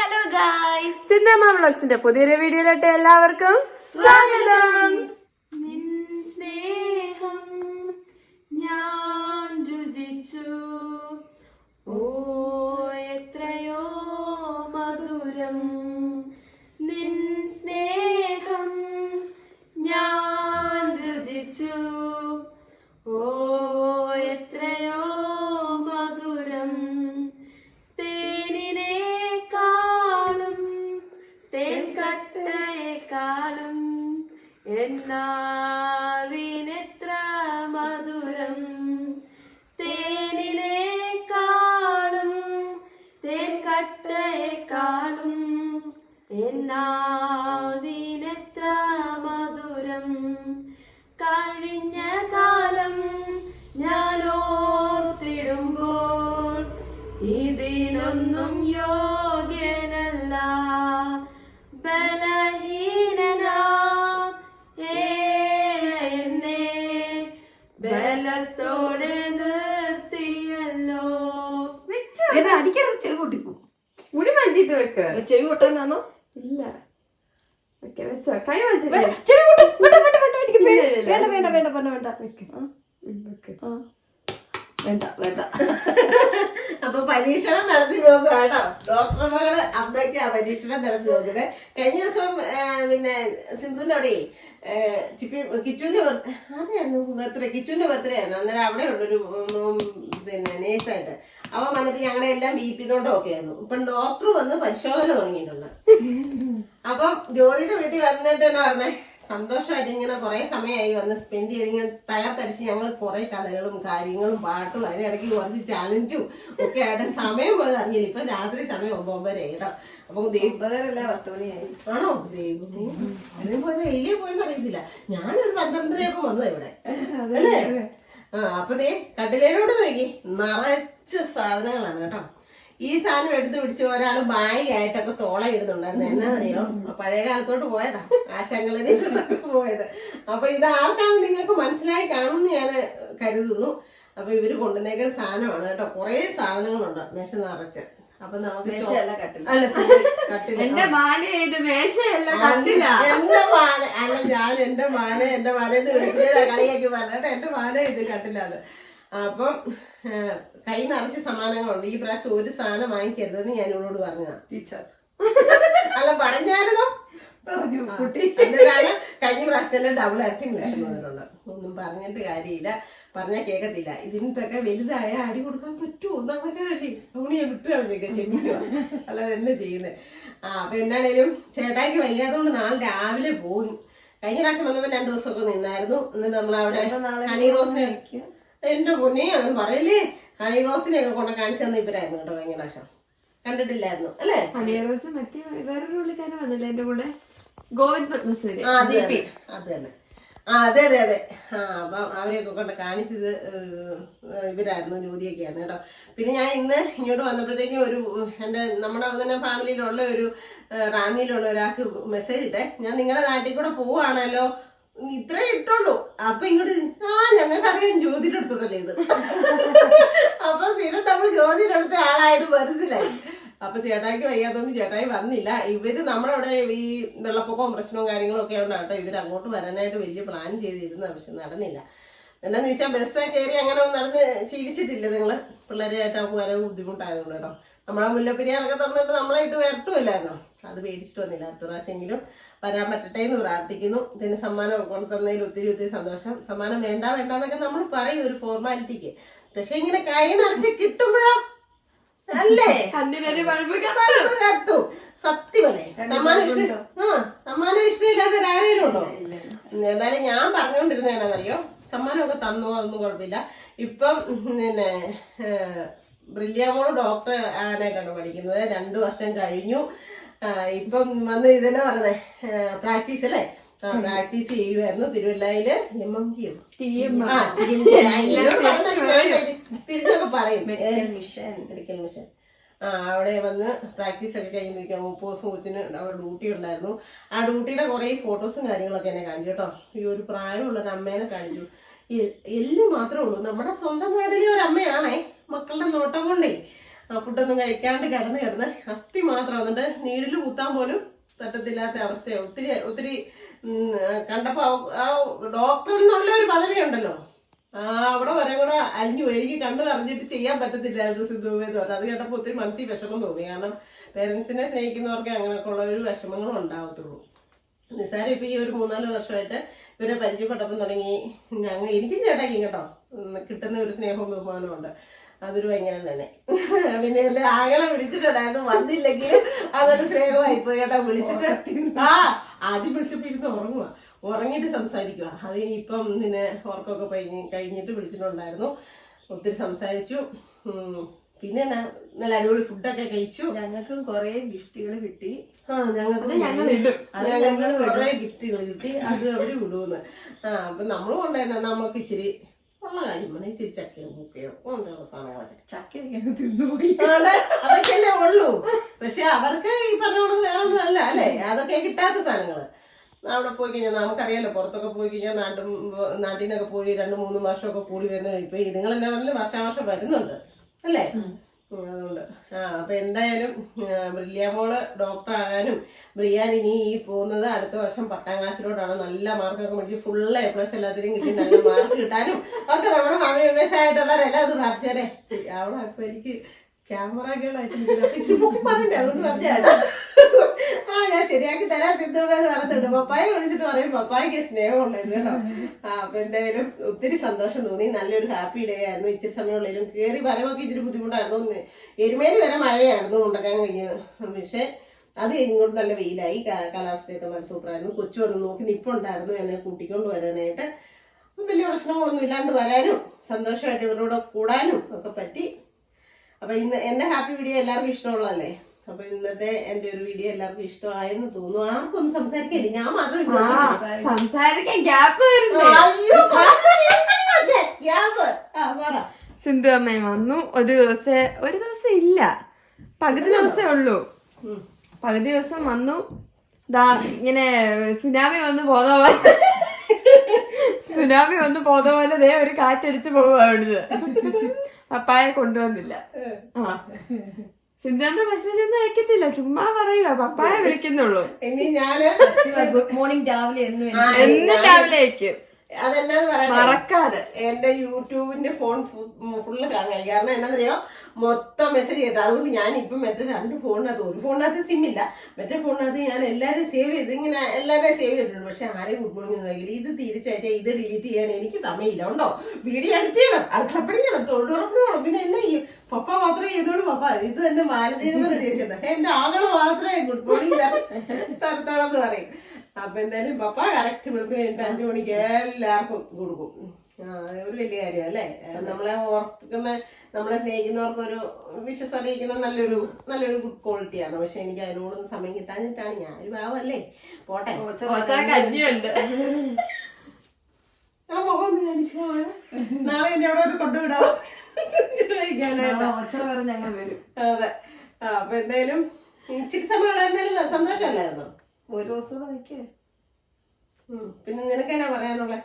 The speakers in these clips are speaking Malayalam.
ഹലോ ഗായ്സ് സിന്ധമ്മ വ്ളോഗ്സിന്റെ പുതിയൊരു വീഡിയോയിലോട്ട് എല്ലാവർക്കും സ്വാഗതം. നിൻ സ്നേഹം ഞാൻ അടിക്കരുത് ചെവി പൊട്ടിക്കും മുടി മാറ്റിട്ട് വെക്ക. ചെവി പൊട്ടാനാണോ ഇല്ല. വെക്ക വെച്ചോ. കൈ മാറ്റിട്ട് ചെവി പൊട്ടും വേണ്ട വേണ്ട വേണ്ട എനിക്ക്. വേണ്ട വേണ്ട വേണ്ട വേണ്ട വേണ്ട. വെക്ക്. ആ, ആ. വേണ്ട വേണ്ട. അപ്പൊ പരീക്ഷണം നടത്തി നോക്കുക കേട്ടോ. ഡോക്ടർമാര് അമ്മയ്ക്ക് പരീക്ഷണം നടത്തി നോക്കുന്നത്. കഴിഞ്ഞ ദിവസം പിന്നെ സിന്ധുവിന്റെ അവിടെ ചിപ്പി കിച്ചുവിന്റെ ബർത്ത്- ആരെയായിരുന്നു? ബർത്ത്ഡേ കിച്ചുവിന്റെ ബർത്ത്ഡേ ആയിരുന്നു. അന്നേരം അവിടെ ഉള്ളൊരു പിന്നെ നേഴ്സായിട്ട്. അവൻ വന്നിട്ട് ഞങ്ങളുടെ എല്ലാം ബി പി ഒക്കെ ആയിരുന്നു. ഇപ്പം ഡോക്ടർ വന്ന് പരിശോധന തുടങ്ങിയിട്ടുണ്ട്. അപ്പം ജ്യോതിയുടെ വീട്ടിൽ വന്നിട്ട് എന്നാ പറഞ്ഞേ? സന്തോഷമായിട്ട് ഇങ്ങനെ കുറെ സമയമായി വന്ന് സ്പെൻഡ് ചെയ്ത് ഇങ്ങനെ തകർത്തടിച്ച് ഞങ്ങൾ കുറെ കഥകളും കാര്യങ്ങളും പാട്ടും അതിനിടയ്ക്ക് കുറച്ച് ചാലഞ്ചും ഒക്കെ ആയിട്ട് സമയം പോയത് അറിഞ്ഞില്ല. ഇപ്പൊ രാത്രി സമയം ഒമ്പതര കേട്ടോ. പത്ത് മണിയായി ആണോ? ദൈവം പോയത് പോയെന്ന് അറിയത്തില്ല. ഞാനൊരു പന്ത്രണ്ടരയൊക്കെ വന്നു ഇവിടെ. അല്ലേ? ആ അപ്പൊ ദേ കട്ടിലേനോട് നോക്കി. നിറച്ച് സാധനങ്ങളാണ് കേട്ടോ. ഈ സാധനം എടുത്തു പിടിച്ച് ഒരാൾ ബാഗായിട്ടൊക്കെ തോള ഇടുന്നുണ്ടായിരുന്നു. എന്നാന്നറിയോ? പഴയ കാലത്തോട്ട് പോയതാ. ആശങ്കളിലേക്ക് പോയത്. അപ്പൊ ഇത് ആർക്കാണ് നിങ്ങൾക്ക് മനസ്സിലായി കാണുമെന്ന് ഞാൻ കരുതുന്നു. അപ്പൊ ഇവർ കൊണ്ടുവന്നേക്കുന്ന സാധനമാണ് കേട്ടോ. കുറെ സാധനങ്ങളുണ്ട്. മെഷ നിറച്ച്. അപ്പൊ നമുക്ക്. അല്ല. എന്റെ മേശയല്ല എന്റെ മാന അല്ല ഞാൻ എന്റെ മാന എന്റെ മാന എന്ന് വിളിക്കുന്ന കളിയാക്കി പറഞ്ഞിട്ട് എന്റെ മാന ഇത് കണ്ടില്ലാതെ അപ്പം ഏ, കൈ നിറച്ച് സമ്മാനങ്ങളുണ്ട് ഈ പ്രാവശ്യം ഒരു സാധനം വാങ്ങിക്കരുതെന്ന് ഞാൻ ഇവളോട് പറഞ്ഞതാ. ടീച്ചർ. അല്ല പറഞ്ഞായിരുന്നോ? പറഞ്ഞു കുട്ടി. എന്നിട്ടാണ് കഴിഞ്ഞ പ്രാവശ്യത്തെ ഡബിൾ ആക്കി വിളിച്ചു വന്നിട്ടുണ്ട് ഒന്നും പറഞ്ഞിട്ട് കാര്യമില്ല. പറഞ്ഞാൽ കേൾക്കത്തില്ല ഇതിനൊക്കെ വലുതായ അടി കൊടുക്കാൻ പറ്റുമോ? നമ്മളൊക്കെ അല്ലേ ഞാൻ വിട്ടു കളഞ്ഞേക്ക ചെമ്മിക്കുക അല്ലാതെ എന്നെ ചെയ്യുന്നത് ആ അപ്പൊ എന്നാണേലും ചേട്ടായിക്ക് വയ്യാത്തതുകൊണ്ട് നാളെ രാവിലെ പോകും കഴിഞ്ഞ പ്രാവശ്യം വന്നപ്പോൾ രണ്ടു ദിവസമൊക്കെ നിന്നായിരുന്നു. എന്നിട്ട് നമ്മളവിടെ ഹണി റോസിനെ. എന്റെ പൊന്നെ അതൊന്നും പറയല്ലേ? ഹണി റോസിനെ ഒക്കെ കൊണ്ട് കാണിച്ചു തന്ന ഇവരായിരുന്നു കേട്ടോ കഴിഞ്ഞ പ്രാവശ്യം. കണ്ടിട്ടില്ലായിരുന്നു അല്ലേ? ഹണി റോസ് മറ്റേ വേറൊരു പുള്ളിക്കാരൻ വന്നില്ല എന്റെ കൂടെ? ഗോവിന്ദ് പത്മസൂരി അതെ അത് തന്നെ അത്. തന്നെ. ആ അതെ അതെ അതെ. ആ അപ്പം അവരെയൊക്കെ കൊണ്ട് കാണിച്ചത് ഇവരായിരുന്നു ജ്യോതിയൊക്കെ ആയിരുന്നു കേട്ടോ. പിന്നെ ഞാൻ ഇന്ന് ഇങ്ങോട്ട് വന്നപ്പോഴത്തേക്കും ഒരു എന്റെ നമ്മുടെ തന്നെ ഫാമിലിയിലുള്ള ഒരു റാന്നിയിലുള്ള ഒരാൾക്ക് മെസ്സേജ് ഇട്ടേ. ഞാൻ നിങ്ങളുടെ നാട്ടിൽ കൂടെ പോവാണല്ലോ ഇത്രേ ഇട്ടുള്ളൂ. അപ്പൊ ഇങ്ങോട്ട് ആ ഞങ്ങൾക്കറിയാം ജ്യോതിയുടെ അടുത്തുണ്ടല്ലേ ഇത്. അപ്പൊ സ്ഥിരം നമ്മൾ ജ്യോതിയുടെ അടുത്ത ആളായത് മനസ്സിലായി. അപ്പൊ ചേട്ടായിക്ക് വയ്യാത്തോണ്ട് ചേട്ടായി വന്നില്ല. ഇവർ നമ്മളവിടെ ഈ വെള്ളപ്പൊക്കവും പ്രശ്നവും കാര്യങ്ങളും ഒക്കെ ഉണ്ടാകട്ടെ കേട്ടോ ഇവർ അങ്ങോട്ട് വരാനായിട്ട് വലിയ പ്ലാൻ ചെയ്തിരുന്ന പക്ഷെ നടന്നില്ല. എന്താന്ന് വെച്ചാൽ ബസ് കയറി അങ്ങനെ നടന്ന് ശീലിച്ചിട്ടില്ല നിങ്ങൾ. പിള്ളേരെയായിട്ട് അവർക്ക് വരവ് ബുദ്ധിമുട്ടായതുകൊണ്ട് കേട്ടോ. നമ്മളെ മുല്ലപ്പെരിയാറൊക്കെ തന്നിട്ട് നമ്മളെ വരട്ടുമല്ലായിരുന്നോ അത് പേടിച്ചിട്ട് വന്നില്ല. അടുത്ത പ്രാവശ്യമെങ്കിലും വരാൻ പറ്റട്ടെ എന്ന് പ്രാർത്ഥിക്കുന്നു. പിന്നെ സമ്മാനം കൊണ്ട് തന്നതിൽ ഒത്തിരി ഒത്തിരി സന്തോഷം. സമ്മാനം വേണ്ട വേണ്ട എന്നൊക്കെ നമ്മൾ പറയും ഒരു ഫോർമാലിറ്റിക്ക് പക്ഷെ ഇങ്ങനെ കൈ നിറച്ച് കിട്ടുമ്പോഴോ അല്ലേ? കണ്ണിനൊരു ബൾബ് കത്തു. സത്യമല്ലേ സമ്മാനം ഇഷ്ടം ആ സമ്മാനം ഇഷ്ടമില്ലാത്ത ആരെങ്കിലും ഉണ്ടോ? എന്തായാലും ഞാൻ പറഞ്ഞുകൊണ്ടിരുന്ന എന്നാണെന്നറിയോ സമ്മാനമൊക്കെ തന്നു അതൊന്നും കുഴപ്പമില്ല. ഇപ്പം പിന്നെ ബ്രില്യാമോൾ ഡോക്ടർ ആനായിട്ടാണ് പഠിക്കുന്നത്. രണ്ടു വർഷം കഴിഞ്ഞു. ഇപ്പം വന്ന് ഇതന്നെ പറഞ്ഞത്? പ്രാക്ടീസ് അല്ലേ? പ്രാക്ടീസ് ചെയ്യുമായിരുന്നു തിരുവല്ലയിൽ എം എം പറഞ്ഞത് തിരിച്ചൊക്കെ പറയും. മിഷൻ മെഡിക്കൽ മിഷൻ ആ അവിടെ വന്ന് പ്രാക്ടീസ് ഒക്കെ കഴിഞ്ഞിരിക്കാം മുപ്പത് ദിവസം കൊച്ചിന് അവിടെ ഡ്യൂട്ടി ഉണ്ടായിരുന്നു. ആ ഡ്യൂട്ടിയുടെ കുറേ ഫോട്ടോസും കാര്യങ്ങളൊക്കെ എന്നെ കാണിച്ചു കേട്ടോ. ഈ ഒരു പ്രായമുള്ള ഒരു അമ്മേനെ കാണിച്ചു. എല്ല് മാത്രമേ ഉള്ളൂ. നമ്മുടെ സ്വന്തം നാട്ടിലെ ഒരു അമ്മയാണേ. മക്കളുടെ നോട്ടം കൊണ്ടേ. ആ ഫുഡൊന്നും കഴിക്കാണ്ട് കിടന്ന് കിടന്ന് അസ്ഥി മാത്രം. വന്നിട്ട് നീഡിൽ കുത്താൻ പോലും പറ്റത്തില്ലാത്ത അവസ്ഥയാണ് ഒത്തിരി ഒത്തിരി ഉം, കണ്ടപ്പോ ആ- ഡോക്ടർ നിന്നുള്ള ഒരു പദവി ഉണ്ടല്ലോ ആ അവിടെ വരെ കൂടെ അലിഞ്ഞു എനിക്ക് കണ്ണു നിറഞ്ഞിട്ട് ചെയ്യാൻ പറ്റത്തില്ലായിരുന്നു സിന്ധുവേ തോന്നുന്നത്. അത് കേട്ടപ്പോൾ ഒത്തിരി മനസ്സിൽ വിഷമം തോന്നി. കാരണം പേരൻസിനെ സ്നേഹിക്കുന്നവർക്ക് അങ്ങനെയൊക്കെ ഉള്ള ഒരു വിഷമങ്ങളും ഉണ്ടാവത്തുള്ളൂ. നിസാരം ഇപ്പൊ ഈ ഒരു മൂന്നാൽ വർഷമായിട്ട് ഇവരെ പരിചയപ്പെട്ടപ്പം തുടങ്ങി. ഞങ്ങൾ എനിക്കും ചേട്ടാക്കി കേട്ടോ കിട്ടുന്ന ഒരു സ്നേഹവും ബഹുമാനവും ഉണ്ട്. അതൊരു ഭയങ്കര തന്നെ. പിന്നെ എന്റെ ആകളെ വിളിച്ചിട്ടുണ്ടായിരുന്നു. വന്നില്ലെങ്കിൽ അതൊരു സ്നേഹമായി പോയി കേട്ടോ വിളിച്ചിട്ട്. ആ ആദ്യം വിളിച്ചപ്പോ ഇരുന്ന് ഉറങ്ങുക ഉറങ്ങിയിട്ട് സംസാരിക്കുക അത് ഇപ്പം പിന്നെ ഉറക്കമൊക്കെ കഴിഞ്ഞ് കഴിഞ്ഞിട്ട് വിളിച്ചിട്ടുണ്ടായിരുന്നു. ഒത്തിരി സംസാരിച്ചു. പിന്നെ നല്ല അടിപൊളി ഫുഡൊക്കെ കഴിച്ചു. ഞങ്ങൾക്കും കൊറേ ഗിഫ്റ്റുകൾ കിട്ടി. ആ ഞങ്ങൾക്ക് ഞങ്ങൾ കുറെ ഗിഫ്റ്റുകൾ കിട്ടി. അത് അവർ വിടുമെന്ന് ആ അപ്പൊ നമ്മളും ഉണ്ടായിരുന്നു നമുക്ക് ഇച്ചിരി ഉള്ള കാര്യം പറഞ്ഞാൽ ഇച്ചിരി ചക്കയോ പൂക്കയോ അങ്ങനെയുള്ള സാധനങ്ങളൊക്കെ. ചക്കയൊക്കെ തിന്നുപോയി. ആണ്, അതൊക്കെയല്ലേ ഉള്ളൂ. പക്ഷെ അവർക്ക് ഈ പറഞ്ഞോണം വേറെ ഒന്നും അല്ല അല്ലേ? അതൊക്കെ കിട്ടാത്ത സാധനങ്ങൾ. അവിടെ പോയി കഴിഞ്ഞാൽ നമുക്കറിയാലോ പുറത്തൊക്കെ പോയി കഴിഞ്ഞാൽ നാട്ടും നാട്ടിൽ നിന്നൊക്കെ പോയി രണ്ട് മൂന്ന് വർഷമൊക്കെ കൂടി വരുന്ന ഇപ്പൊ ഇതുങ്ങളെല്ലാം പറഞ്ഞാൽ വർഷാവർഷം വരുന്നുണ്ട് അല്ലേ? അതുകൊണ്ട് ആ അപ്പൊ എന്തായാലും ആ, ബ്രില്ലിയ മോൾ ഡോക്ടർ ആകാനും ബ്രിയാൻ ഇനി ഈ പോകുന്നത് അടുത്ത വർഷം പത്താം ക്ലാസ്സിലോട്ടാണ്. നല്ല മാർക്കൊക്കെ മേടിച്ച് ഫുൾ എ പ്ലസ് എല്ലാത്തിനും കിട്ടി. നല്ല മാർക്ക് കിട്ടാനും ഒക്കെ നമ്മുടെ മാമി എംഎസ് ആയിട്ടുള്ളവരെല്ലാം അത് പ്രാർത്ഥിച്ചേരെ അവളെ എനിക്ക് അതുകൊണ്ട് പറഞ്ഞാണ് ആ ഞാൻ ശരിയാക്കി തരാൻ തിന്നുമെന്ന് പറഞ്ഞിട്ടുണ്ട് പപ്പായ വിളിച്ചിട്ട് പറയും പപ്പായ്ക്ക് സ്നേഹമുണ്ടായിരുന്നു കേട്ടോ. ആ അപ്പൊ എന്തായാലും ഒത്തിരി സന്തോഷം തോന്നി. നല്ലൊരു ഹാപ്പി ഡേ ആയിരുന്നു. ഇച്ചിരി സമയമുള്ളതിലും കയറി വരവൊക്കെ ഇച്ചിരി ബുദ്ധിമുട്ടായിരുന്നു. എരുമേലി വരെ മഴയായിരുന്നു. ഉണ്ടാക്കാൻ കഴിഞ്ഞ്. പക്ഷെ അത് ഇങ്ങോട്ട് നല്ല വെയിലായി. കാലാവസ്ഥയൊക്കെ നല്ല സൂപ്പറായിരുന്നു. കൊച്ചു വന്ന് നോക്കി നിപ്പുണ്ടായിരുന്നു. എന്നെ കൂട്ടിക്കൊണ്ട് വരാനായിട്ട്. വലിയ പ്രശ്നങ്ങളൊന്നും ഇല്ലാണ്ട് വരാനും സന്തോഷമായിട്ട് ഇവരോട് കൂടാനും ഒക്കെ പറ്റി. അപ്പൊ ഇന്ന് എന്റെ ഹാപ്പി വീഡിയോ എല്ലാവർക്കും ഇഷ്ടമുള്ളതല്ലേ? അപ്പൊ ഇന്നത്തെ എന്റെ ഒരു വീഡിയോ എല്ലാവർക്കും ഇഷ്ടമായെന്ന് തോന്നുന്നു. ആർക്കും ഒന്നും സംസാരിക്കല്ലേ ഞാൻ മാത്രം സംസാരിക്കാൻ ഗ്യാപ്പ്. സിന്ധു അമ്മയും വന്നു. ഒരു ദിവസം ഒരു ദിവസം ഇല്ല. പകുതി ദിവസമേ ഉള്ളൂ. പകുതി ദിവസം വന്നു. ദാ ഇങ്ങനെ സുനാമി വന്ന് പോന്ന പോലെ. സുനാമി വന്ന് പോന്ന പോലെ ദേ ഒരു കാറ്റടിച്ച് പോകും അവിടുന്ന്. പപ്പായ കൊണ്ടുവന്നില്ല. ആ. മെസ്സേജ് ഒന്നും അയക്കത്തില്ല. ചുമ്മാ പറയുക പപ്പായ വിളിക്കുന്നുള്ളൂ. ഇനി ഞാൻ ഗുഡ് മോർണിംഗ് രാവിലെ എന്നും ആ, എന്നും രാവിലെ. അയക്കും. അതെന്നാന്ന് പറയട്ടെ? മറക്കാതെ. എന്റെ യൂട്യൂബിന്റെ ഫോൺ ഫുള്ള് കാണായി കാരണം എന്നാ എന്നാന്നറിയോ? മൊത്തം മെസ്സേജ് കേട്ടോ. അതുകൊണ്ട് ഞാൻ ഇപ്പം മറ്റേ രണ്ട് ഫോണിനകത്ത് ഒരു ഫോണിനകത്ത് സിം ഇല്ല. മറ്റേ ഫോണിനകത്ത് ഞാൻ എല്ലാവരും സേവ് ചെയ്ത് ഇങ്ങനെ എല്ലാവരെയും സേവ് ചെയ്തിട്ടുണ്ട്. പക്ഷെ ആരെയും ഗുഡ് മോർണിംഗ് ഒന്നും ഇത് തിരിച്ചയച്ചാൽ ഇത് ഡിലീറ്റ് ചെയ്യാൻ എനിക്ക് സമയമില്ല. ഉണ്ടോ? വീഡിയോ എഡിറ്റ് ചെയ്യണം. അടുത്തപ്പണി ചെയ്യണം. തൊഴിലുറപ്പിന് വേണം. പിന്നെ എന്നെ ചെയ്യും? പപ്പ മാത്രമേ ചെയ്തോളൂ. പപ്പ ഇത് തന്നെ മാലതീരുമാനം ചേച്ചിട്ടുണ്ട് എന്റെ ആകൾ മാത്രമേ ഗുഡ് മോർണിംഗ് തരത്തോളം എന്ന് പറയും. അപ്പൊ എന്തായാലും പപ്പ കറക്റ്റ് വെളുപ്പിന് അഞ്ചു മണിക്ക് എല്ലാവർക്കും കൊടുക്കും. ഒരു വലിയ കാര്യം അല്ലേ? നമ്മളെ ഓർക്കുന്ന നമ്മളെ സ്നേഹിക്കുന്നവർക്ക് ഒരു വിശ്വസ് അറിയിക്കുന്ന നല്ലൊരു നല്ലൊരു ഗുഡ് ക്വാളിറ്റിയാണ് പക്ഷെ എനിക്ക് അതിനോടൊന്നും സമയം കിട്ടാഞ്ഞിട്ടാണ് ഞാൻ ഒരു ഭാവല്ലേ പോട്ടെ. ആ മുഖം ഒന്ന് കാണിച്ചാ നാളെ എന്നെ അവിടെ ഒരു കൊണ്ടുവിടാം ഞങ്ങൾ വരും. അതെ. അപ്പൊ എന്തായാലും ഇച്ചിരി സമയം ഉണ്ടായിരുന്നല്ലോ സന്തോഷമല്ലായിരുന്നോ ഒരു ദിവസം പിന്നെ നിനക്ക് എന്നാ പറയാനുള്ള?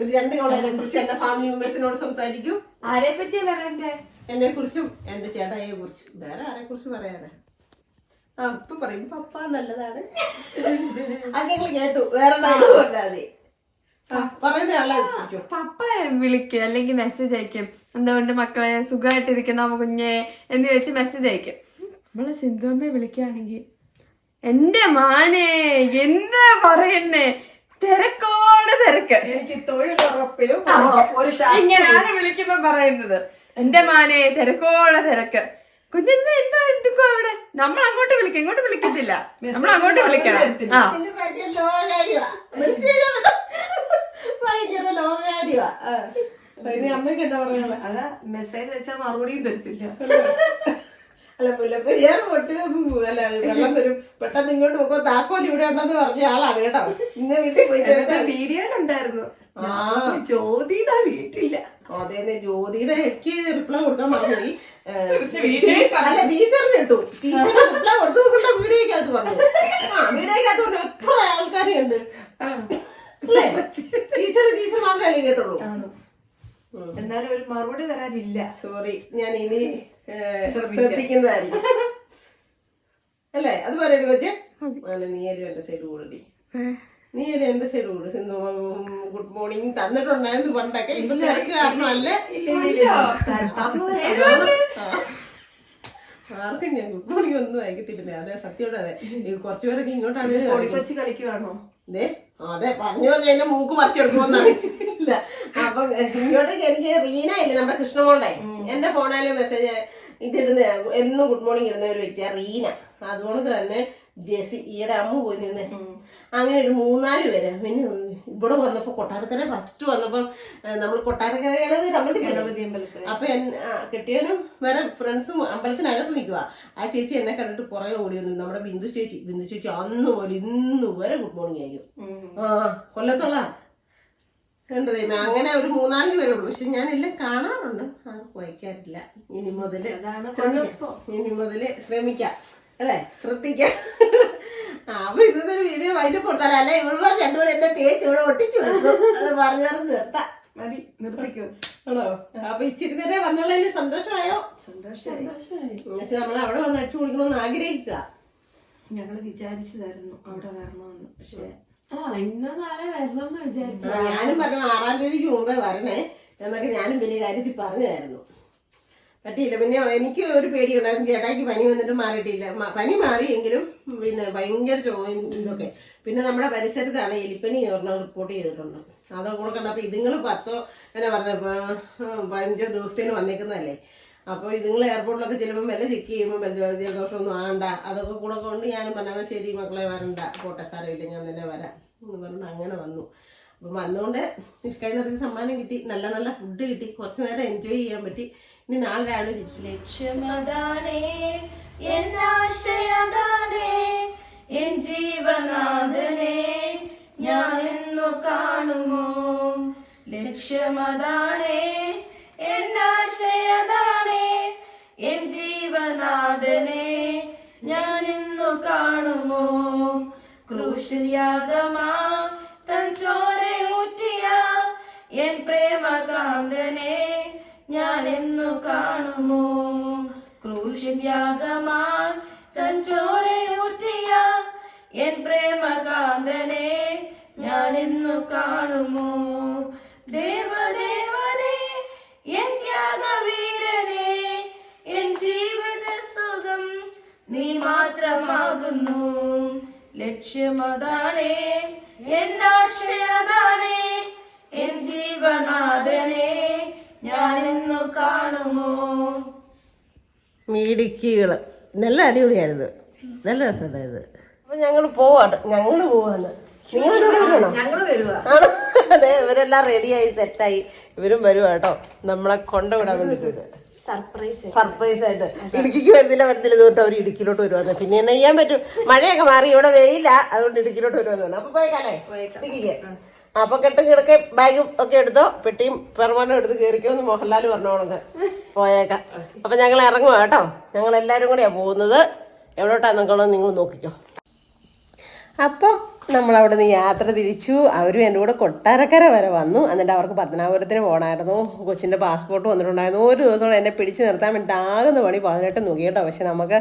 ഒരു രണ്ട് കോളേജിനെ കുറിച്ച് എന്റെ ഫാമിലി മെമ്പേഴ്സിനോട് സംസാരിക്കും. ആരെ പറ്റിയാ പറയണ്ടേ? എന്നെ കുറിച്ചും എന്റെ ചേട്ടായിയെ കുറിച്ചും. വേറെ ആരെ കുറിച്ച് പറയാനാ? ആ ഇപ്പൊ പറയും പപ്പ നല്ലതാണ്. അല്ലെങ്കിൽ കേട്ടു. വേറെ അല്ലാതെ പപ്പ വിളിക്കും അല്ലെങ്കിൽ മെസ്സേജ് അയക്കും. എന്തുകൊണ്ട് മക്കളെ സുഖമായിട്ടിരിക്കുന്ന കുഞ്ഞെ എന്ന് വെച്ച് മെസ്സേജ് അയക്കും. നമ്മളെ സിന്ധുമ്മയെ വിളിക്കുകയാണെങ്കിൽ എന്റെ മാനെ എന്താ പറയുന്നേ? തിരക്കോടെ തിരക്ക് എനിക്ക് തൊഴിലുറപ്പിലും ഒരു ഇങ്ങനെയാണ് വിളിക്കുമ്പോ പറയുന്നത്. എന്റെ മാനെ തിരക്കോടെ തിരക്ക്. കുഞ്ഞെന്താ എന്തോ എന്തൊക്കെ അവിടെ? നമ്മൾ അങ്ങോട്ട് വിളിക്കും ഇങ്ങോട്ട് വിളിക്കത്തില്ല. നമ്മൾ അങ്ങോട്ട് വിളിക്കണം. ആ. ഭയങ്കര അമ്മയ്ക്ക് എന്താ പറയാ അതാ മെസ്സേജ് വെച്ചാൽ മറുപടിയും തരത്തില്ല. അല്ല മുല്ലപ്പെരിയാർ പൊട്ട് അല്ല വെള്ളം വരും. പെട്ടെന്ന് ഇങ്ങോട്ട് പോകുമ്പോ താക്കോൽ ഇവിടെ ഉണ്ടെന്ന് പറഞ്ഞ ആളാണ് കേട്ടോ. ഇന്ന് വീട്ടിൽ പോയി ചോദിച്ചാൽ വീഡിയോയിലുണ്ടായിരുന്നു ആ. ജ്യോതിയുടെ വീട്ടില്ല. അതെ ജ്യോതിയുടെ എനിക്ക് റിപ്ലൈ കൊടുക്കാൻ മറന്നുപോയി. അല്ല ടീച്ചറിന് ഇട്ടു. ടീച്ചറിന് റിപ്ലൈ കൊടുത്തു കൊടുക്കേണ്ട വീഡിയോക്കകത്ത് പറഞ്ഞു. ആ വീഡിയോക്കകത്ത് പറഞ്ഞു എത്ര ആൾക്കാരുണ്ട്? ടീച്ചർ ടീച്ചർ മാത്രമല്ലേ കേട്ടുള്ളൂ. എന്നാലും ഒരു മറുപടി തരാനില്ല. സോറി ഞാൻ ഇനി ശ്രദ്ധിക്കുന്നതായിരിക്കും. അല്ലേ? അത് പറയടി കൊച്ചെ. അല്ല നീ ഒരു എന്റെ സൈഡ് കൂടി നീ ഒരു എന്റെ സൈഡ് കൂടി. സിന്ധു ഗുഡ് മോർണിംഗ് തന്നിട്ടുണ്ടായിരുന്നു പണ്ടൊക്കെ. ഇപ്പൊ തിരക്ക് കാരണം അല്ലേ ആർക്കും ഞാൻ ഗുഡ് മോർണിംഗ് ഒന്നും അയക്കത്തില്ല. അതെ സത്യോടെ അതെ. കുറച്ചു പേരൊക്കെ ഇങ്ങോട്ടാണ് കളിക്കുവാണോ? ദേ, അതെ പറഞ്ഞു പറഞ്ഞ എന്റെ മൂക്ക് മറിച്ചെടുക്കുമെന്നാണ് ഇല്ല. അപ്പൊ ഇങ്ങോട്ടേക്ക് എനിക്ക് റീന ഇല്ലേ നമ്മുടെ കൃഷ്ണമോണ്ടായി എന്റെ ഫോണായാലും മെസ്സേജ് ഇതിടുന്ന എന്നും ഗുഡ് മോർണിംഗ് ഇടുന്ന ഒരു വ്യക്തി റീന. അതുകൊണ്ട് തന്നെ ജെസി ഈയുടെ അമ്മ പോയി നിന്ന് അങ്ങനെ ഒരു മൂന്നാൽ പേര്. പിന്നെ ഇവിടെ വന്നപ്പോ കൊട്ടാരക്കര ഫസ്റ്റ് വന്നപ്പോ നമ്മൾ കൊട്ടാരക്കര അമ്പലത്തിൽ അപ്പൊ കിട്ടിയവനും വേറെ ഫ്രണ്ട്സും അമ്പലത്തിനകത്ത് നിൽക്കുക ആ ചേച്ചി എന്നെ കണ്ടിട്ട് പുറകെ ഓടി വന്നു. നമ്മുടെ ബിന്ദു ചേച്ചി ബിന്ദു ചേച്ചി അന്ന് പോലെ ഇന്ന് വരെ ഗുഡ് മോർണിംഗ് ആയിരിക്കും. ആ കൊല്ലത്തുള്ള ദൈവമേ? അങ്ങനെ ഒരു മൂന്നാൽ പേരുള്ളൂ. ഉള്ളൂ പക്ഷെ ഞാൻ എല്ലാം കാണാറുണ്ട്. വായിക്കാറില്ല ഇനി മുതൽ ഇനി മുതൽ ശ്രമിക്കാം. അല്ലേ? ശ്രദ്ധിക്കാം. അപ്പൊ ഇന്നത്തെ ഒരു വീഡിയോ വൈകിട്ട് കൊടുത്താൽ അല്ലെ? ഇവിടെ രണ്ടുകൂടെ എന്നെ തേച്ച് ഇവിടെ ഒട്ടിച്ചു വെക്കും. അത് പറഞ്ഞു പറഞ്ഞു നിർത്താം. മതി നിർത്തിക്കും. ആണോ? അപ്പൊ ഇച്ചിരി നേരം വന്നുള്ളതിൽ സന്തോഷമായോ? സന്തോഷമായി. പക്ഷെ നമ്മൾ അവിടെ വന്ന് അടിച്ചു കുടിക്കണമെന്ന് ആഗ്രഹിച്ചാ ഞങ്ങൾ വിചാരിച്ചതായിരുന്നു അവിടെ വരണമെന്ന്. പക്ഷെ ആ ഇന്ന നാളെ വരണമെന്ന് വിചാരിച്ചു ഞാനും പറഞ്ഞു ആറാം തീയതിക്ക് മുമ്പേ വരണേ എന്നൊക്കെ ഞാനും വലിയ കാര്യത്തിൽ പറഞ്ഞായിരുന്നു. പറ്റിയില്ല. പിന്നെ എനിക്ക് ഒരു പേടിയുണ്ടായിരുന്നു. ചേട്ടായിക്ക് പനി വന്നിട്ട് മാറിയിട്ടില്ല. പനി മാറിയെങ്കിലും പിന്നെ ഭയങ്കര ചോയും ഇതൊക്കെ. പിന്നെ നമ്മുടെ പരിസരത്താണ് എലിപ്പനി ഒരെണ്ണം റിപ്പോർട്ട് ചെയ്തിട്ടുണ്ട്. അതോ കൂടെ കണ്ടപ്പോൾ ഇതുങ്ങൾ പത്തോ എന്നാ പറഞ്ഞ പതിനഞ്ചോ ദിവസത്തിന് വന്നേക്കുന്നതല്ലേ. അപ്പോൾ ഇതുങ്ങൾ എയർപോർട്ടിലൊക്കെ ചെല്ലുമ്പോൾ വില ചെക്ക് ചെയ്യുമ്പോൾ ജലദോഷമൊന്നും ആണ്ട അതൊക്കെ കൂടെ കൊണ്ട് ഞാനും പറഞ്ഞാൽ ശരി മക്കളെ വരണ്ട. പോട്ടെ സാരമില്ല ഞാൻ തന്നെ വരാം. എന്ന് പറഞ്ഞിട്ട് അങ്ങനെ വന്നു. അപ്പം വന്നുകൊണ്ട് കൈ നിറച്ച് സമ്മാനം കിട്ടി. നല്ല നല്ല ഫുഡ് കിട്ടി. കുറച്ച് നേരം എൻജോയ് ചെയ്യാൻ പറ്റി. ഇനി നാളെ രാവിലെ തിരിച്ചില്ലേ ലക്ഷ്യമതാണേ എൻ എൻ ജീവനാഥനെ ഞാൻ എന്നു കാണുമോ? ലക്ഷ്യമതാണേ എൻ ആശയതാണേ എൻ ജീവനാഥനെ ഞാൻ ഇന്നു കാണുമോ? ക്രൂശിൽ യാഗമാ തൻ ചോരയൂറ്റിയ എൻ പ്രേമകാന്തനെ ഞാൻ എന്നു കാണുമോ? ക്രൂശിൽ യാഗമാൻ തൻ ചോരയൂറ്റിയ എൻ പ്രേമകാന്തനെ ഞാൻ എന്നു കാണുമോ? ദേവദേവനെ എൻ ത്യാഗവീരനെ എൻ ജീവിത സുഖം നീ മാത്രമാകുന്നു. ലക്ഷ്യമതാണേ എൻ ആശയതാണേ എൻ ജീവനാഥനെ. ഇന്നു മിടുക്കികൾ നല്ല അടിപൊളിയായിരുന്നു നല്ല രസമുണ്ടായത് അപ്പൊ ഞങ്ങൾ പോവാണ്. ഞങ്ങൾ പോവാണ്? അതെ ഇവരെല്ലാം റെഡിയായി സെറ്റായി. ഇവരും വരുവാ കേട്ടോ. നമ്മളെ കൊണ്ടുവിടാൻ വേണ്ടിട്ട് സർപ്രൈസ് സർപ്രൈസ് ആയിട്ട്. ഇടുക്കിക്ക് വരുന്നില്ല വരുന്നില്ല. തോട്ട് അവർ ഇടുക്കിയിലോട്ട് വരുവാന്ന് പിന്നെ എന്നാ ചെയ്യാൻ പറ്റും? മഴയൊക്കെ മാറി ഇവിടെ വെയില്ല അതുകൊണ്ട് ഇടുക്കിയിലോട്ട് വരുവാന്ന് പറഞ്ഞു. അപ്പൊ പോയേക്കാലേ ഇടുക്കിക്ക്. അപ്പൊ കെട്ട് കിടക്കെ ബാഗും ഒക്കെ എടുത്തോ? പെട്ടിയും പെർമാനും എടുത്ത് കയറിക്കോന്ന് മോഹൻലാൽ പറഞ്ഞോളുന്നത് പോയേക്കാം. അപ്പൊ ഞങ്ങൾ ഇറങ്ങുക കേട്ടോ. ഞങ്ങൾ എല്ലാരും കൂടെയാ പോകുന്നത്. എവിടോട്ടാണെന്നുള്ളത് നിങ്ങൾ നോക്കിക്കോ. അപ്പോൾ നമ്മൾ അവിടെ നിന്ന് യാത്ര തിരിച്ചു. അവരും എന്റെ കൂടെ കൊട്ടാരക്കര വരെ വന്നു. എന്നിട്ട് അവർക്ക് പത്തനാപുരത്തിന് പോകണമായിരുന്നു കൊച്ചിന്റെ പാസ്പോർട്ട് വന്നിട്ടുണ്ടായിരുന്നു. ഒരു ദിവസം എന്നെ പിടിച്ച് നിർത്താൻ വേണ്ടി ആകുന്ന പണി പതിനെട്ട് നോക്കി കേട്ടോ. പക്ഷെ നമുക്ക്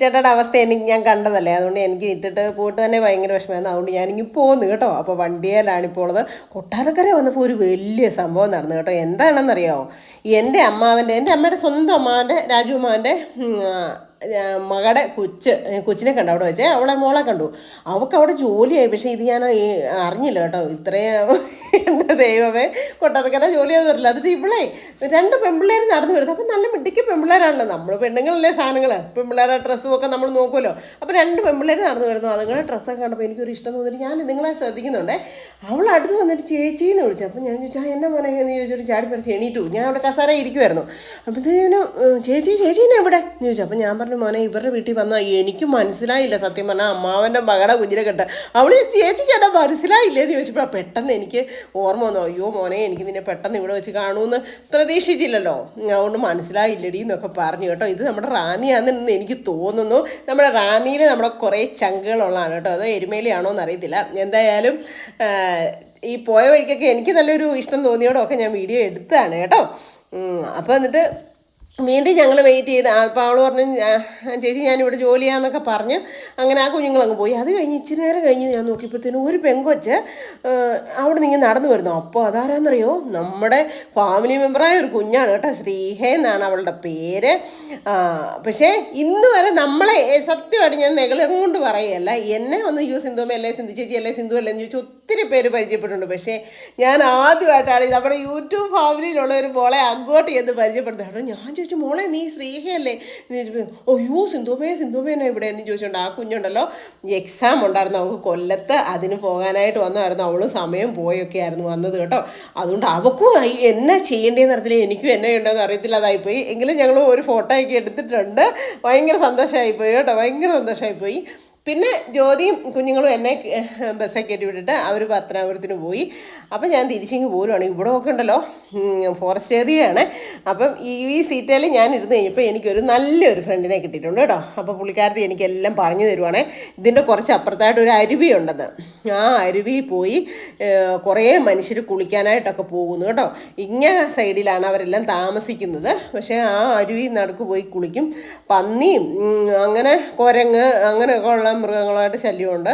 ചേട്ടയുടെ അവസ്ഥ എനിക്ക് ഞാൻ കണ്ടതല്ലേ. അതുകൊണ്ട് എനിക്ക് ഇട്ടിട്ട് പോയിട്ട് തന്നെ ഭയങ്കര വിഷമമായിരുന്നു. അതുകൊണ്ട് ഞാനിങ്ങി പോന്നു കേട്ടോ. അപ്പോൾ വണ്ടിയിലാണ് ഇപ്പോൾ ഉള്ളത്. കൊട്ടാരക്കര വന്നപ്പോൾ ഒരു വലിയ സംഭവം നടന്നു കേട്ടോ. എന്താണെന്നറിയാമോ എന്റെ അമ്മാവന്റെ എന്റെ അമ്മയുടെ സ്വന്തം അമ്മാവന്റെ രാജു അമ്മാവന്റെ മകളുടെ കൊച്ച് കൊച്ചിനെ കണ്ടു. അവിടെ വെച്ചേ അവളെ മോളെ കണ്ടു. അവൾക്ക് അവിടെ ജോലിയായി. പക്ഷേ ഇത് ഞാൻ അറിഞ്ഞില്ല കേട്ടോ. ഇത്രയും എന്റെ ദൈവമേ കൊട്ടറക്കര ജോലി പറഞ്ഞില്ല എന്നിട്ട് ഇവളെ രണ്ട് പെൺപിള്ളേർ നടന്നു വരുന്നത് അപ്പം നല്ല മിടുക്കി പെൺപിള്ളേരാണല്ലോ നമ്മൾ പെണ്ണുങ്ങളല്ലേ സാധനങ്ങൾ പെൺപിള്ളേരുടെ ഡ്രസ്സും ഒക്കെ നമ്മൾ നോക്കുമല്ലോ. അപ്പോൾ രണ്ട് പെൺപിള്ളേർ നടന്നു വരുന്നു. അതുങ്ങളുടെ ഡ്രസ്സൊക്കെ കണ്ടപ്പോൾ എനിക്കൊരു ഇഷ്ടം തോന്നിയിട്ട് ഞാൻ നിങ്ങളെ ശ്രദ്ധിക്കുന്നുണ്ടേ. അവൾ അടുത്ത് വന്നിട്ട് ചേച്ചീന്ന് വിളിച്ചു. അപ്പം ഞാൻ ചോദിച്ചാൽ എന്നെ മോനെ? എന്ന് ചോദിച്ചിട്ട് ചാടി പറിച്ച് എണീറ്റു. ഞാൻ അവിടെ കസാര ഇരിക്കുമായിരുന്നു അപ്പോഴത്തേനും ചേച്ചി ചേച്ചീനെ എവിടെ? എന്ന് ചോദിച്ചു. അപ്പം ഞാൻ പറഞ്ഞു മോനെ ഇവരുടെ വീട്ടിൽ വന്നാൽ എനിക്ക് മനസ്സിലായില്ല സത്യം പറഞ്ഞാൽ അമ്മാവന്റെ മകളെ കുഞ്ഞിനെ കെട്ട അവൾ ചേച്ചിക്ക് എന്നെ മനസ്സിലായില്ലേ എന്ന് ചോദിച്ചപ്പോൾ പെട്ടെന്ന് എനിക്ക് ഓർമ്മ വന്നു. അയ്യോ മോനെ എനിക്ക് നിന്നെ പെട്ടെന്ന് ഇവിടെ വെച്ച് കാണുമെന്ന് പ്രതീക്ഷിച്ചില്ലല്ലോ. അതുകൊണ്ട് മനസ്സിലായില്ലടി എന്നൊക്കെ പറഞ്ഞു കേട്ടോ. ഇത് നമ്മുടെ റാന്നിയാണെന്ന് എനിക്ക് തോന്നുന്നു. നമ്മുടെ റാന്നിയിൽ നമ്മുടെ കുറേ ചങ്കുകളുള്ളതാണ് കേട്ടോ. അതോ എരുമേലിയാണോ എന്നറിയത്തില്ല. എന്തായാലും ഈ പോയ വഴിക്കൊക്കെ എനിക്ക് നല്ലൊരു ഇഷ്ടം തോന്നിയോടൊക്കെ ഞാൻ വീഡിയോ എടുത്തതാണ് കേട്ടോ. അപ്പോൾ എന്നിട്ട് വീണ്ടും ഞങ്ങൾ വെയിറ്റ് ചെയ്ത് അപ്പോൾ അവൾ പറഞ്ഞു ചേച്ചി ഞാനിവിടെ ജോലിയാന്നൊക്കെ പറഞ്ഞ്. അങ്ങനെ ആ കുഞ്ഞുങ്ങളങ്ങ് പോയി. അത് കഴിഞ്ഞ് ഇച്ചിരി നേരം കഴിഞ്ഞ് ഞാൻ നോക്കിയപ്പോഴത്തേനും ഒരു പെങ്കൊച്ച് അവിടെ നിന്ന് നടന്നു വരുന്നു. അപ്പോൾ അതാരാന്നറിയോ? നമ്മുടെ ഫാമിലി മെമ്പറായ ഒരു കുഞ്ഞാണ് കേട്ടോ ശ്രീഹേ എന്നാണ് അവളുടെ പേര്. പക്ഷേ ഇന്ന് വരെ നമ്മളെ സത്യമായിട്ട് ഞാൻ നെകളും കൊണ്ട് പറയുകയല്ല എന്നെ ഒന്ന് യു സിന്ധുമേ അല്ലേ സിന്ധു ചേച്ചി അല്ലേ സിന്ധു അല്ലേ എന്ന് ചോദിച്ചു ഒത്തിരി പേര് പരിചയപ്പെട്ടിട്ടുണ്ട്. പക്ഷേ ഞാൻ ആദ്യമായിട്ടാണ് നമ്മുടെ യൂട്യൂബ് ഫാമിലിയിലുള്ള ഒരു മോളെ അങ്ങോട്ട് ചെന്ന് പരിചയപ്പെടുത്തുന്നത്. ഞാൻ ചോദിച്ചു മോളെ നീ ശ്രീഹയല്ലേ? അയ്യോ സിന്ധുബേ സിന്ധുബേനോ ഇവിടെ? എന്ന് ചോദിച്ചുകൊണ്ട് ആ കുഞ്ഞുണ്ടല്ലോ എക്സാം ഉണ്ടായിരുന്നു അവൾക്ക് കൊല്ലത്ത് അതിന് പോകാനായിട്ട് വന്നായിരുന്നു അവൾ സമയം പോയൊക്കെ ആയിരുന്നു വന്നത് കേട്ടോ. അതുകൊണ്ട് അവൾക്കും എന്നാ ചെയ്യേണ്ടതെന്ന് അറിയത്തില്ല എനിക്കും എന്നാ ചെയ്യേണ്ടതെന്ന് അറിയത്തില്ല അതായിപ്പോയി. എങ്കിലും ഞങ്ങൾ ഒരു ഫോട്ടോയൊക്കെ എടുത്തിട്ടുണ്ട്. ഭയങ്കര സന്തോഷമായിപ്പോയി കേട്ടോ ഭയങ്കര സന്തോഷമായിപ്പോയി പിന്നെ ജ്യോതിയും കുഞ്ഞുങ്ങളും എന്നെ ബസ്സൊക്കെ കയറ്റി വിട്ടിട്ട് അവർ പത്തനാപുരത്തിന് പോയി. അപ്പം ഞാൻ തിരിച്ചിങ്ങ് പോരുവാണ്. ഇവിടെ ഒക്കെ ഉണ്ടല്ലോ ഫോറസ്റ്റ് ഏരിയയാണ് അപ്പം ഈ ഈ സീറ്റേൽ ഞാൻ ഇരുന്ന് കഴിഞ്ഞപ്പോൾ എനിക്കൊരു നല്ലൊരു ഫ്രണ്ടിനെ കിട്ടിയിട്ടുണ്ട് കേട്ടോ. അപ്പോൾ പുള്ളിക്കാരത്തി എനിക്കെല്ലാം പറഞ്ഞു തരുവാണേ. ഇതിന്റെ കുറച്ച് അപ്പുറത്തായിട്ട് ഒരു അരുവി ഉണ്ടെന്ന്. ആ അരുവി പോയി കുറേ മനുഷ്യർ കുളിക്കാനായിട്ടൊക്കെ പോകുന്നു കേട്ടോ. ഇങ്ങ സൈഡിലാണ് അവരെല്ലാം താമസിക്കുന്നത്. പക്ഷേ ആ അരുവി നടുക്ക് പോയി കുളിക്കും. പന്നിയും അങ്ങനെ കുരങ്ങ് അങ്ങനെയൊക്കെ ഉള്ള മൃഗങ്ങളായിട്ട് ശല്യമുണ്ട്.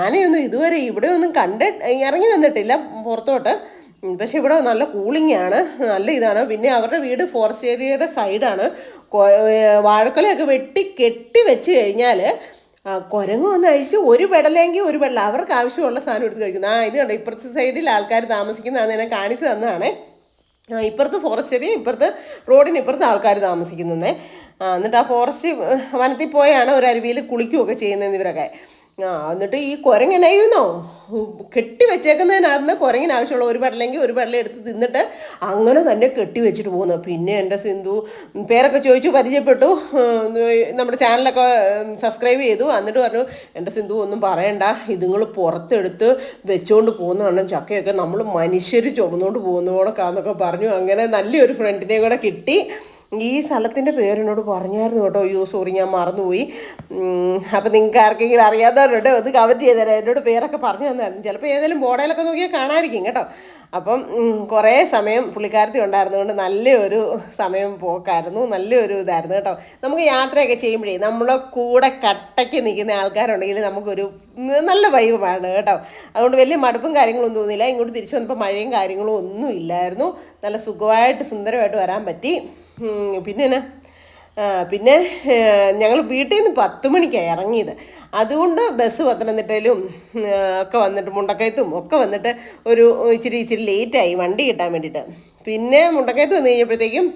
ആനയൊന്നും ഇതുവരെ ഇവിടെ ഒന്നും കണ്ട് ഇറങ്ങി വന്നിട്ടില്ല പുറത്തോട്ട്. പക്ഷെ ഇവിടെ നല്ല കൂളിംഗ് ആണ്. നല്ല ഇതാണ്. പിന്നെ അവരുടെ വീട് ഫോറസ്റ്റ് ഏരിയയുടെ സൈഡാണ് വാഴക്കൊലയൊക്കെ വെട്ടി കെട്ടി വെച്ച് കഴിഞ്ഞാൽ കുരങ്ങ് വന്ന് അഴിച്ച് ഒരു വെടലെങ്കിൽ ഒരു വെള്ളം അവർക്ക് ആവശ്യമുള്ള സാധനം എടുത്ത് കഴിക്കുന്നു. ആ ഇത് കണ്ടോ? ഇപ്പുറത്തെ സൈഡിൽ ആൾക്കാർ താമസിക്കുന്നതാണ് എന്നെ കാണിച്ചു തന്നതാണേ. ഇപ്പുറത്ത് ഫോറസ്റ്റ് ഏരിയ ഇപ്പുറത്ത് റോഡിന് ഇപ്പുറത്ത് ആൾക്കാർ താമസിക്കുന്നതേ എന്നിട്ട് ആ ഫോറസ്റ്റ് വനത്തിൽ പോയാണ് ഒരു അരുവിയിൽ കുളിക്കുകയൊക്കെ ചെയ്യുന്നത് ഇവരൊക്കെ. ആ എന്നിട്ട് ഈ കുരങ്ങനെയുന്നോ കെട്ടി വെച്ചേക്കുന്നതിനകത്ത് കുരങ്ങിന് ആവശ്യമുള്ള ഒരു പടലെങ്കിൽ ഒരു വെള്ളം എടുത്ത് തിന്നിട്ട് അങ്ങനെ തന്നെ കെട്ടി വെച്ചിട്ട് പോകുന്നു. പിന്നെ എന്റെ സിന്ധു പേരൊക്കെ ചോദിച്ചു പരിചയപ്പെട്ടു. നമ്മുടെ ചാനലൊക്കെ സബ്സ്ക്രൈബ് ചെയ്തു. എന്നിട്ട് പറഞ്ഞു എന്റെ സിന്ധു ഒന്നും പറയണ്ട. ഇതുങ്ങൾ പുറത്തെടുത്ത് വെച്ചുകൊണ്ട് പോകുന്നതാണ്. ചക്കയൊക്കെ നമ്മൾ മനുഷ്യർ ചുമന്നുകൊണ്ട് പോകുന്നതോടൊക്കാന്നൊക്കെ പറഞ്ഞു. അങ്ങനെ നല്ലൊരു ഫ്രണ്ടിനെ കൂടെ കിട്ടി. ഈ സ്ഥലത്തിന്റെ പേരിനോട് പറഞ്ഞായിരുന്നു കേട്ടോ. അയ്യോ സോറി ഞാൻ മറന്നുപോയി. അപ്പം നിങ്ങൾക്ക് ആർക്കെങ്കിലും അറിയാത്തവരുണ്ട് അത് കമന്റ് ചെയ്തേരാം എന്നോട് പേരൊക്കെ പറഞ്ഞു തന്നായിരുന്നു. ചിലപ്പോൾ ഏതെങ്കിലും ബോർഡേലൊക്കെ നോക്കിയാൽ കാണാതിരിക്കും കേട്ടോ. അപ്പം കുറേ സമയം പുള്ളിക്കാരത്തി ഉണ്ടായിരുന്നതുകൊണ്ട് നല്ലൊരു സമയം പോക്കായിരുന്നു. നല്ലൊരു ഇതായിരുന്നു കേട്ടോ. നമുക്ക് യാത്രയൊക്കെ ചെയ്യുമ്പോഴേ നമ്മളെ കൂടെ കട്ടയ്ക്ക് നിൽക്കുന്ന ആൾക്കാരുണ്ടെങ്കിൽ നമുക്കൊരു നല്ല വൈബാണ് കേട്ടോ. അതുകൊണ്ട് വലിയ മടുപ്പും കാര്യങ്ങളൊന്നും തോന്നിയില്ല. ഇങ്ങോട്ട് തിരിച്ചു വന്നപ്പോൾ മഴയും കാര്യങ്ങളും ഒന്നും ഇല്ലായിരുന്നു. നല്ല സുഖമായിട്ട് സുന്ദരമായിട്ട് വരാൻ പറ്റി. പിന്നെ പിന്നെ ഞങ്ങൾ വീട്ടിൽ നിന്ന് പത്ത് മണിക്കാണ് ഇറങ്ങിയത് അതുകൊണ്ട് ബസ് പത്തനംതിട്ടയിലും ഒക്കെ വന്നിട്ട് മുണ്ടക്കയത്തും ഒക്കെ വന്നിട്ട് ഒരു ഇച്ചിരി ഇച്ചിരി ലേറ്റായി വണ്ടി കിട്ടാൻ വേണ്ടിയിട്ട്. പിന്നെ മുണ്ടക്കയത്ത് വന്നു കഴിഞ്ഞപ്പോഴത്തേക്കും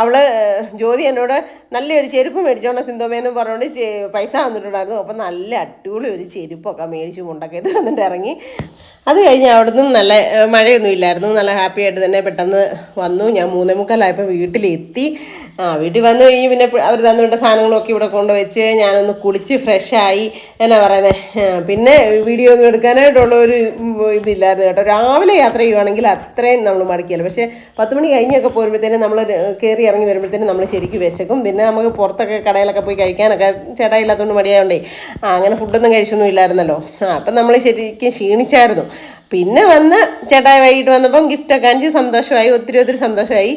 അവൾ ജ്യോതി എന്നോട് നല്ലൊരു ചെരുപ്പ് മേടിച്ചോണ്ട് സിന്ധോമേന്ന് പറഞ്ഞുകൊണ്ട് പൈസ തന്നിട്ടുണ്ടായിരുന്നു. അപ്പം നല്ല അടിപൊളി ഒരു ചെരുപ്പൊക്കെ മേടിച്ചു ഇത് വന്നിട്ട് ഇറങ്ങി. അത് കഴിഞ്ഞ് അവിടുന്ന് നല്ല മഴയൊന്നും ഇല്ലായിരുന്നു. നല്ല ഹാപ്പി ആയിട്ട് തന്നെ പെട്ടെന്ന് വന്നു. ഞാൻ മൂന്നേ മുക്കാലായപ്പോൾ വീട്ടിലെത്തി. ആ വീട്ടിൽ വന്നു കഴിഞ്ഞ് പിന്നെ അവർ തന്നുവിട്ട സാധനങ്ങളൊക്കെ ഇവിടെ കൊണ്ടുവച്ച് ഞാനൊന്ന് കുളിച്ച് ഫ്രഷായി എന്നാ പറയുന്നത് പിന്നെ വീഡിയോ ഒന്നും എടുക്കാനായിട്ടുള്ള ഒരു ഇതില്ലായിരുന്നു കേട്ടോ. രാവിലെ യാത്ര ചെയ്യുവാണെങ്കിൽ അത്രയും നമ്മൾ മടക്കിയല്ലോ പക്ഷേ പത്ത് മണി കഴിഞ്ഞൊക്കെ പോരുമ്പോഴത്തേനും നമ്മൾ കയറി ഇറങ്ങി വരുമ്പോഴത്തേനും നമ്മൾ ശരിക്കും വിശക്കും. പിന്നെ നമുക്ക് പുറത്തൊക്കെ കടയിലൊക്കെ പോയി കഴിക്കാനൊക്കെ ചേട്ടായില്ലാത്തതുകൊണ്ട് മടിയായോണ്ടേ ആ അങ്ങനെ ഫുഡൊന്നും കഴിച്ചൊന്നും ഇല്ലായിരുന്നല്ലോ. ആ അപ്പം നമ്മൾ ശരിക്കും ക്ഷീണിച്ചായിരുന്നു. പിന്നെ വന്ന് ചേട്ടായി വൈകിട്ട് വന്നപ്പം ഗിഫ്റ്റൊക്കെ കാണിച്ച് സന്തോഷമായി ഒത്തിരി ഒത്തിരി സന്തോഷമായി.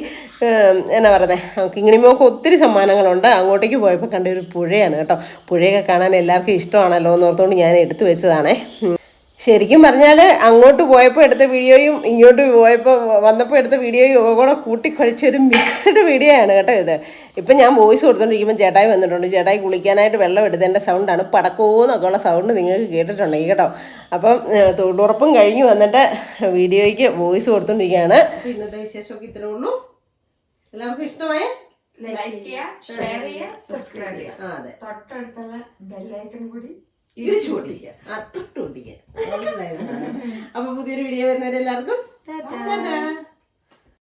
എന്നാ പറയുന്നത് കിങ്ങിണിമോക്ക് ഒത്തിരി സമ്മാനങ്ങളുണ്ട്. അങ്ങോട്ടേക്ക് പോയപ്പോൾ കണ്ട ഒരു പുഴയാണ് കേട്ടോ. പുഴയൊക്കെ കാണാൻ എല്ലാവർക്കും ഇഷ്ടമാണല്ലോ എന്ന് ഓർത്തുകൊണ്ട് ഞാൻ എടുത്തു വെച്ചതാണേ. ശരിക്കും പറഞ്ഞാൽ അങ്ങോട്ട് പോയപ്പോൾ എടുത്ത വീഡിയോയും ഇങ്ങോട്ട് പോയപ്പോൾ വന്നപ്പോൾ എടുത്ത വീഡിയോയും ഒക്കെ കൂടെ കൂട്ടിക്കുഴച്ച ഒരു മിക്സ്ഡ് വീഡിയോ ആണ് കേട്ടോ ഇത്. ഇപ്പം ഞാൻ വോയിസ് കൊടുത്തോണ്ടിരിക്കുമ്പോൾ ചേട്ടായി വന്നിട്ടുണ്ട്. ചേട്ടായി കുളിക്കാനായിട്ട് വെള്ളം എടുത്തതിന്റെ സൗണ്ടാണ് പടക്കോന്നൊക്കെ ഉള്ള സൗണ്ട് നിങ്ങൾക്ക് കേട്ടിട്ടുണ്ടെങ്കിൽ കേട്ടോ. അപ്പം തൊഴിലുറപ്പും കഴിഞ്ഞ് വന്നിട്ട് വീഡിയോയ്ക്ക് വോയിസ് കൊടുത്തോണ്ടിരിക്കുകയാണ്. ഇന്നത്തെ വിശേഷമൊക്കെ ഇത്രേ ഉള്ളൂ. എല്ലാവർക്കും ഇഷ്ടമായ? ലൈക്ക് ചെയ്യുക ഷെയർ ചെയ്യുക സബ്സ്ക്രൈബ് ചെയ്യുക അതെ. തൊട്ടടുത്തുള്ള ബെല്ലൈക്കൺ കൂടി ഇടിച്ചു പൊട്ടിക്കുക. ആ തൊട്ട് പൊട്ടിക്കുക. അപ്പൊ പുതിയൊരു വീഡിയോ വരുന്നവരെല്ലാവർക്കും